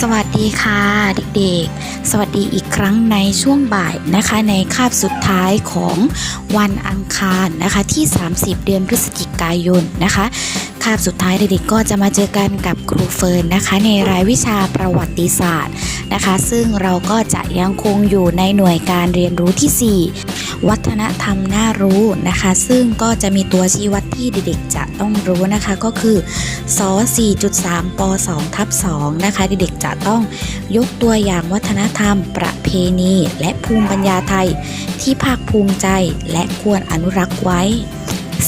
สวัสดีค่ะเด็กๆ สวัสดีอีกครั้งในช่วงบ่ายนะคะในคาบสุดท้ายของวันอังคารนะคะที่ 30 เดือนพฤศจิกายนนะคะ คาบสุดท้ายเด็กๆก็จะมาเจอกันกับครูเฟิร์นนะคะ ในรายวิชาประวัติศาสตร์นะคะ ซึ่งเราก็จะยังคงอยู่ในหน่วยการเรียนรู้ทีสี่ 4 วัฒนธรรมน่ารู้นะคะ ซึ่งก็จะมีตัวชี้วัดที่เด็กๆจะต้องรู้นะคะ ก็คือส4.3ป2ทับ2นะคะ เด็กๆจะต้องยกตัวอย่างวัฒนธรรม ประเพณี และภูมิปัญญาไทยที่ภาคภูมิใจและควรอนุรักษ์ไว้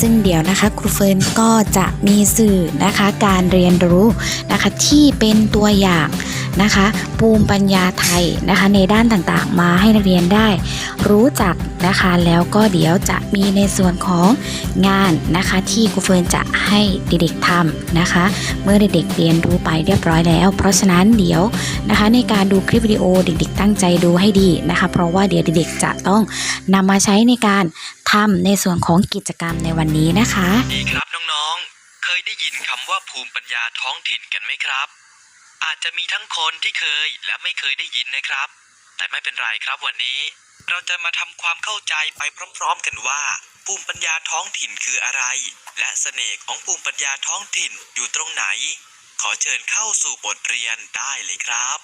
ซึ่งเดี๋ยวนะคะครูเฟิร์นก็จะมีสื่อนะคะการเรียนรู้นะคะที่เป็นตัวอย่าง นะคะ ภูมิปัญญาไทยนะคะในด้านต่างๆ มาให้นักเรียนได้รู้จักนะคะแล้วก็เดี๋ยวจะมีในส่วนของงานนะคะที่ครูเฟิร์นจะให้เด็กๆทำนะคะ เมื่อเด็กๆเรียนรู้ไปเรียบร้อยแล้ว เพราะฉะนั้นเดี๋ยวนะคะในการดูคลิปวิดีโอเด็กๆ ตั้งใจดูให้ดีนะคะ เพราะว่าเดี๋ยวเด็กๆจะต้องนำมาใช้ในการทำในส่วนของกิจกรรมในวันนี้นะคะดีครับน้องๆ เคยได้ยินคำว่าภูมิปัญญาท้องถิ่นกันไหมครับ อาจจะมีทั้งคนที่เคยและไม่เคยได้ยินนะครับ แต่ไม่เป็นไรครับวันนี้ เราจะมาทำความเข้าใจไปพร้อมๆกันว่า ภูมิปัญญาท้องถิ่นคืออะไร และเสน่ห์ของภูมิปัญญาท้องถิ่นอยู่ตรงไหน ขอเชิญเข้าสู่บทเรียนได้เลยครับ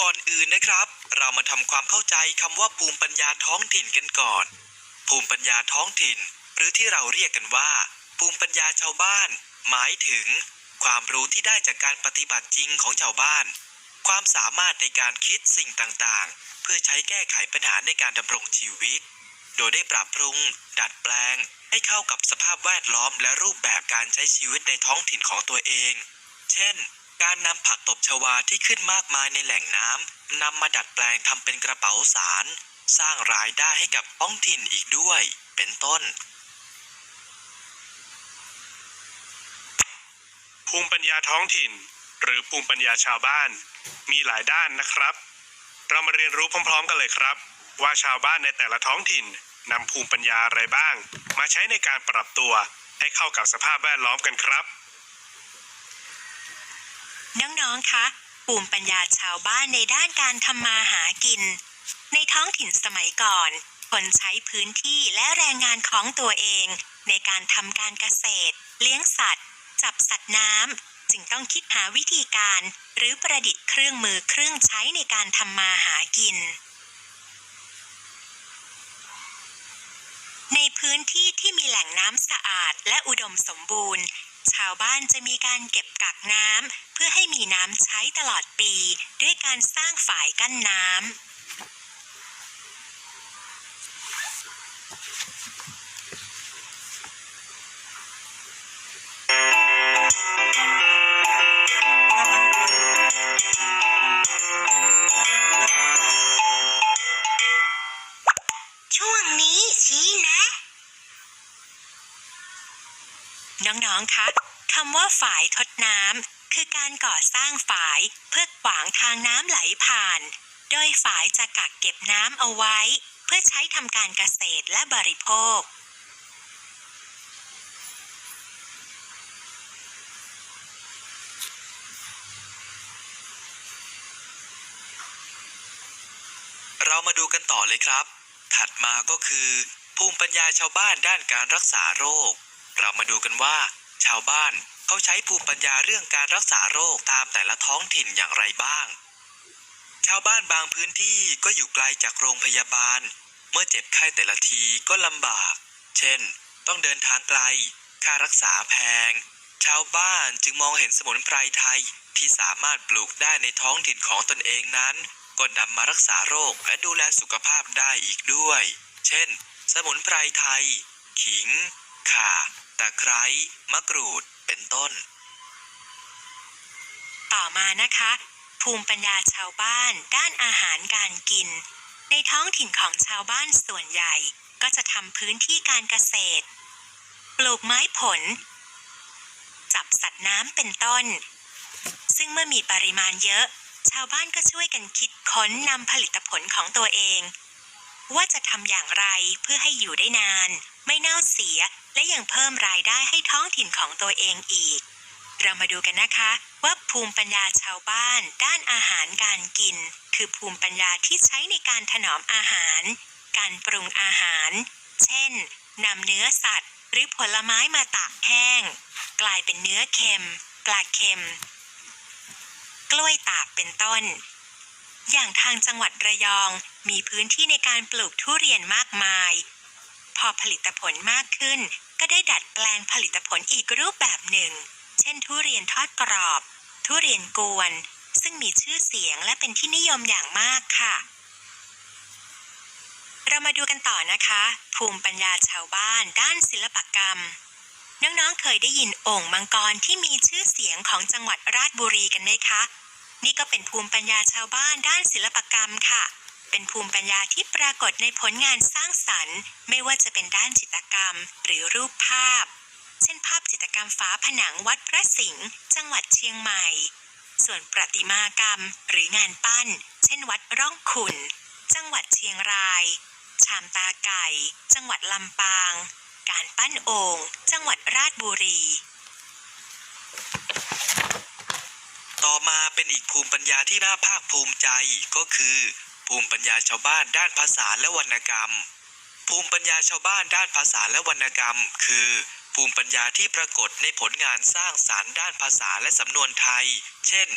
ก่อนอื่นนะครับ เรามาทำความเข้าใจคำว่าภูมิปัญญาท้องถิ่นกันก่อน ภูมิปัญญาท้องถิ่น หรือที่เราเรียกกันว่า ภูมิปัญญาชาวบ้าน หมายถึง ความรู้ที่ได้จากการปฏิบัติจริงของชาวบ้าน ความสามารถในการคิดสิ่งต่างๆ เพื่อใช้แก้ไขปัญหาในการดำรงชีวิต โดยได้ปรับปรุง ดัดแปลง ให้เข้ากับสภาพแวดล้อมและรูปแบบการใช้ชีวิตในท้องถิ่นของตัวเอง เช่น การนำผักตบชวาที่ขึ้นมากมายในแหล่งน้ำนำมาดัดแปลงทำเป็นกระเป๋าสาร สร้างรายได้ให้กับท้องถิ่นอีกด้วย เป็นต้น ภูมิปัญญาท้องถิ่น หรือภูมิปัญญาชาวบ้าน มีหลายด้านนะครับ เรามาเรียนรู้พร้อม ๆ กันเลยครับ ว่าชาวบ้านในแต่ละท้องถิ่นนำภูมิปัญญาอะไรบ้าง มาใช้ในการปรับตัวให้เข้ากับสภาพแวดล้อมกันครับ น้องๆ คะ ภูมิปัญญาชาวบ้านในด้านการทำมาหากิน ในท้องถิ่นสมัยก่อน คนใช้พื้นที่และแรงงานของตัวเอง ในการทำการเกษตร เลี้ยงสัตว์ จับสัตว์น้ำจึงต้องคิดหาวิธีการ หรือประดิษฐ์เครื่องมือเครื่องใช้ในการทำมาหากิน ในพื้นที่ที่มีแหล่งน้ำสะอาดและอุดมสมบูรณ์ ชาวบ้านจะมีการเก็บกักน้ำเพื่อให้มีน้ำใช้ตลอดปี ด้วยการสร้างฝายกั้นน้ำ ดน้ำคือการก่อสร้างฝายเพื่อขวางทางน้ำไหลผ่าน โดยฝายจะกักเก็บน้ำเอาไว้ เพื่อใช้ทำการเกษตรและบริโภคเรามาดูกันต่อเลยครับ ถัดมาก็คือ ภูมิปัญญาชาวบ้านด้านการรักษาโรค เรามาดูกันว่า ชาวบ้าน เขาใช้ภูมิปัญญาเรื่องการรักษาโรคตามแต่ละท้องถิ่นอย่างไรบ้าง ชาวบ้านบางพื้นที่ก็อยู่ไกลจากโรงพยาบาล เมื่อเจ็บไข้แต่ละทีก็ลำบาก เช่น ต้องเดินทางไกล ค่ารักษาแพง ชาวบ้านจึงมองเห็นสมุนไพรไทยที่สามารถปลูกได้ในท้องถิ่นของตนเองนั้น ก็นำมารักษาโรคและดูแลสุขภาพได้อีกด้วย เช่น สมุนไพรไทย ขิง ข่า ตะไคร้ มะกรูด เป็นต้น ต่อมานะคะ ภูมิปัญญาชาวบ้าน ด้านอาหารการกิน ในท้องถิ่นของชาวบ้านส่วนใหญ่ ก็จะทำพื้นที่การเกษตร ปลูกไม้ผล จับสัตว์น้ำเป็นต้น ซึ่งเมื่อมีปริมาณเยอะ ชาวบ้านก็ช่วยกันคิดค้นนำผลิตผลของตัวเองว่าจะทำอย่างไรเพื่อให้อยู่ได้นาน ไม่เน่าเสีย และยังเพิ่มรายได้ให้ท้องถิ่นของตัวเองอีก เรามาดูกันนะคะว่าภูมิปัญญาชาวบ้าน ด้านอาหารการกิน คือภูมิปัญญาที่ใช้ในการถนอมอาหาร การปรุงอาหาร เช่นนำเนื้อสัตว์ หรือผลไม้มาตากแห้ง กลายเป็นเนื้อเค็มปลาเค็ม กล้วยตากเป็นต้น อย่างทางจังหวัดระยองมีพื้นที่ในการปลูกทุเรียนมากมาย พอผลิตผลมากขึ้น ก็ได้ดัดแปลงผลิตผลอีกรูปแบบหนึ่ง เช่น ทุเรียนทอดกรอบ ทุเรียนกวน ซึ่งมีชื่อเสียงและเป็นที่นิยมอย่างมากค่ะ เรามาดูกันต่อนะคะ ภูมิปัญญาชาวบ้าน ด้านศิลปกรรม น้องๆเคยได้ยินโอ่งมังกรที่มีชื่อเสียงของจังหวัดราชบุรีกันไหมคะ นี่ก็เป็นภูมิปัญญาชาวบ้านด้านศิลปกรรมค่ะ เป็นภูมิปัญญาที่ปรากฏในผลงานสร้างสรรค์ ไม่ว่าจะเป็นด้านจิตกรรม หรือรูปภาพ เช่นภาพจิตกรรมฝาผนังวัดพระสิงห์จังหวัดเชียงใหม่ ส่วนประติมากรรม หรืองานปั้น เช่นวัดร่องขุนจังหวัดเชียงราย ชามตาไก่ จังหวัดลำปาง การปั้นโอ่งจังหวัดราชบุรีต่อมาเป็นอีกภูมิปัญญาที่น่าภาคภูมิใจก็คือ ภูมิปัญญาชาวบ้านด้านภาษาและวรรณกรรม ภูมิปัญญาชาวบ้านด้านภาษาและวรรณกรรม คือ ภูมิปัญญาที่ปรากฏในผลงานสร้างสารรค์ด้านภาษาและสำนวนไทย เช่น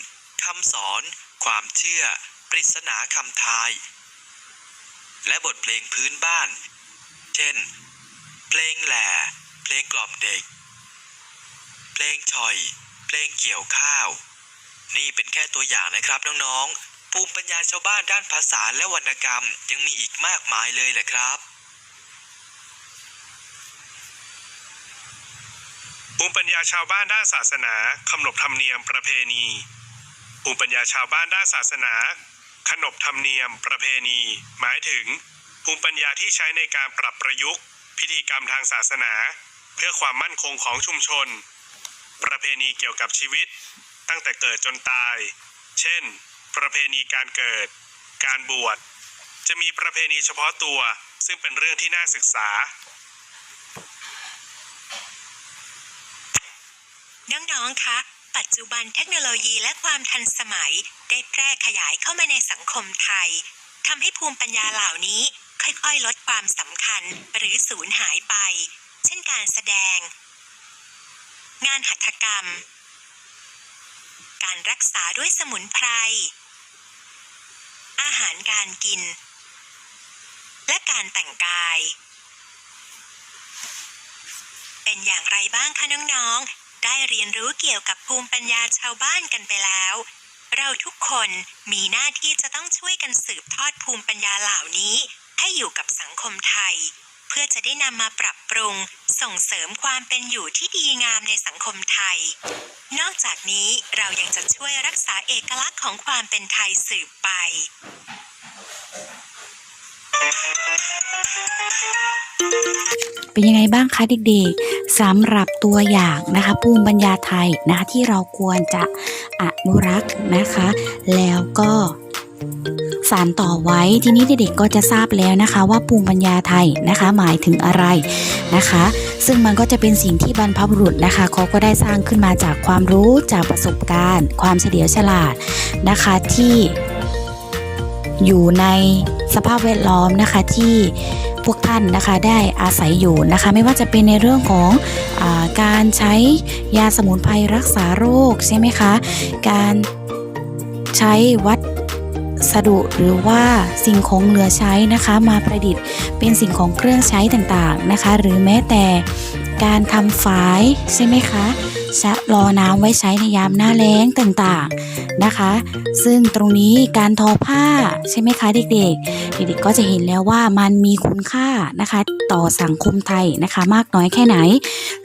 คำสอน ความเชื่อ ปริศนาคำทาย และบทเพลงพื้นบ้าน เช่น เพลงแหล่ เพลงกล่อมเด็ก เพลงฉ่อย เพลงเกี่ยวข้าว นี่เป็นแค่ตัวอย่างนะครับน้องๆ ภูมิปัญญาชาวบ้านด้านภาษาและวรรณกรรมยังมีอีกมากมายเลยแหละครับ ภูมิปัญญาชาวบ้านด้านศาสนาขนบธรรมเนียมประเพณี ภูมิปัญญาชาวบ้านด้านศาสนาขนบธรรมเนียม ประเพณี หมายถึง ภูมิปัญญาที่ใช้ในการปรับประยุกต์ พิธีกรรมทางศาสนา เพื่อความมั่นคงของชุมชน ประเพณีเกี่ยวกับชีวิต ตั้งแต่เกิดจนตาย เช่น ประเพณีการเกิด การบวช จะมีประเพณีเฉพาะตัว ซึ่งเป็นเรื่องที่น่าศึกษา น้องๆ คะ ปัจจุบันเทคโนโลยีและความทันสมัยได้แพร่ขยายเข้ามาในสังคมไทยทำให้ภูมิปัญญาเหล่านี้ค่อยๆ ลดความสำคัญหรือสูญหายไป เช่นการแสดง งานหัตถกรรม การรักษาด้วยสมุนไพร อาหารการกิน และการแต่งกาย เป็นอย่างไรบ้างคะน้องๆ ได้เรียนรู้เกี่ยวกับภูมิปัญญาชาวบ้านกันไปแล้ว เราทุกคนมีหน้าที่จะต้องช่วยกันสืบทอดภูมิปัญญาเหล่านี้ ให้อยู่กับสังคมไทย พื่อจะได้นำมาปรับปรุง ส่งเสริมความเป็นอยู่ที่ดีงามในสังคมไทย นอกจากนี้เรายังจะช่วยรักษาเอกลักษณ์ของความเป็นไทยสืบไป เป็นยังไงบ้างคะเด็กๆสำหรับตัวอย่างนะคะภูมิปัญญาไทยนะคะที่เราควรจะอนุรักษ์นะคะ แล้วก็ สานต่อไว้ทีนี้เด็กๆก็จะทราบแล้วนะคะ ว่าภูมิปัญญาไทยนะคะ หมายถึงอะไรนะคะ ซึ่งมันก็จะเป็นสิ่งที่บรรพบุรุษนะคะเขาก็ได้สร้างขึ้นมาจากความรู้จากประสบการณ์ ความเฉลียวฉลาดนะคะที่อยู่ในสภาพแวดล้อมนะคะที่พวกท่านนะคะได้อาศัยอยู่นะคะ ไม่ว่าจะเป็นในเรื่องของอาการใช้ยาสมุนไพรรักษาโรคใช่ไหมคะ การใช้วั สดุหรือว่าสิ่งของเหลือใช้นะคะ มาประดิษฐ์เป็นสิ่งของเครื่องใช้ต่างๆนะคะ หรือแม้แต่การทำฝายใช่ไหมคะชะรอน้ำไว้ใช้ในยามหน้าแล้งต่างๆนะคะ ซึ่งตรงนี้การทอผ้าใช่ไหมคะเด็กๆ เด็กๆก็จะเห็นแล้วว่ามันมีคุณค่านะคะ ต่อสังคมไทยนะคะ มากน้อยแค่ไหน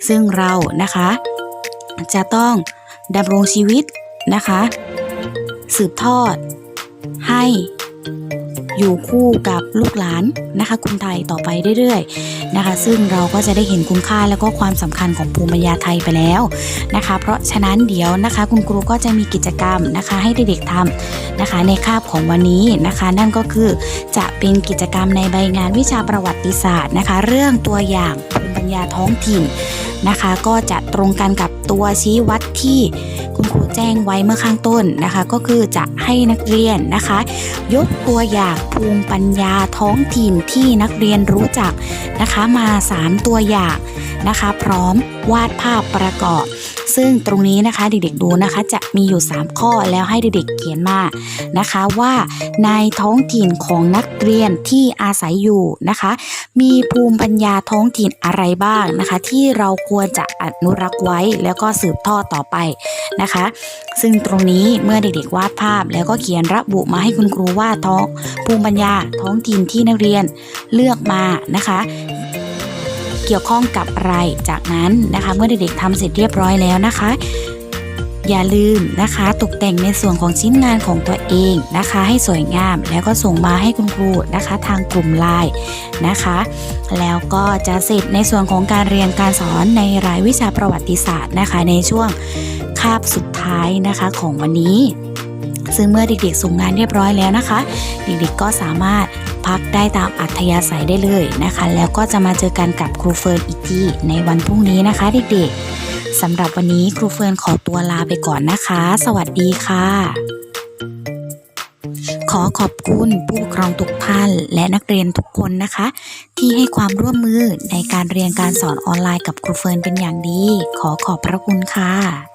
ซึ่งเรานะคะ จะต้องดำรงชีวิตนะคะ สืบทอด ให้อยู่คู่กับลูกหลานนะคะคนไทยต่อไปเรื่อยๆนะคะ ซึ่งเราก็จะได้เห็นคุณค่าแล้วก็ความสำคัญของภูมิปัญญาไทยไปแล้วนะคะ เพราะฉะนั้นเดี๋ยวนะคะคุณครูก็จะมีกิจกรรมนะคะให้เด็กๆทำนะคะ ในคาบของวันนี้นะคะ นั่นก็คือจะเป็นกิจกรรมในใบงานวิชาประวัติศาสตร์นะคะ เรื่องตัวอย่างภูมิปัญญาท้องถิ่นนะคะ ก็จะตรงกันกับ ตัวชี้วัดที่คุณครูแจ้งไว้เมื่อข้างต้นนะคะ ก็คือจะให้นักเรียนนะคะ ยกตัวอย่างภูมิปัญญาท้องถิ่นที่นักเรียนรู้จักนะคะมา 3 ตัวอย่างนะคะ พร้อมวาดภาพประกอบ ซึ่งตรงนี้นะคะเด็กๆดูนะคะจะมีอยู่ 3 ข้อแล้วให้เด็กๆเขียนมานะคะว่าในท้องถิ่นของนักเรียนที่อาศัยอยู่นะคะ มีภูมิปัญญาท้องถิ่นอะไรบ้างนะคะ ที่เราควรจะอนุรักษ์ไว้แล้วก็สืบทอดต่อไปนะคะ ซึ่งตรงนี้เมื่อเด็กๆวาดภาพ แล้วก็เขียนระบุมาให้คุณครูว่าท้องภูมิปัญญาท้องถิ่นที่นักเรียนเลือกมานะคะ เกี่ยวข้องกับอะไรจากนั้นนะคะ เมื่อเด็กๆทำเสร็จเรียบร้อยแล้วนะคะ อย่าลืมนะคะตกแต่งในส่วนของชิ้นงานของตัวเองนะคะ ให้สวยงามแล้วก็ส่งมาให้คุณครูนะคะ ทางกลุ่มไลน์นะคะ แล้วก็จะเสร็จในส่วนของการเรียนการสอนในรายวิชาประวัติศาสตร์นะคะ ในช่วงคาบสุดท้ายนะคะของวันนี้ ซึ่งเมื่อเด็กๆส่งงานเรียบร้อยแล้วนะคะ เด็กๆก็สามารถ พักได้ตามอัธยาศัยได้เลยนะคะ แล้วก็จะมาเจอกันกับครูเฟิร์นอีกทีในวันพรุ่งนี้นะคะเด็กๆสำหรับวันนี้ครูเฟิร์นขอตัวลาไปก่อนนะคะ สวัสดีค่ะ ขอขอบคุณผู้ปกครองทุกท่านและนักเรียนทุกคนนะคะ ที่ให้ความร่วมมือในการเรียนการสอนออนไลน์กับครูเฟิร์นเป็นอย่างดี ขอขอบพระคุณค่ะ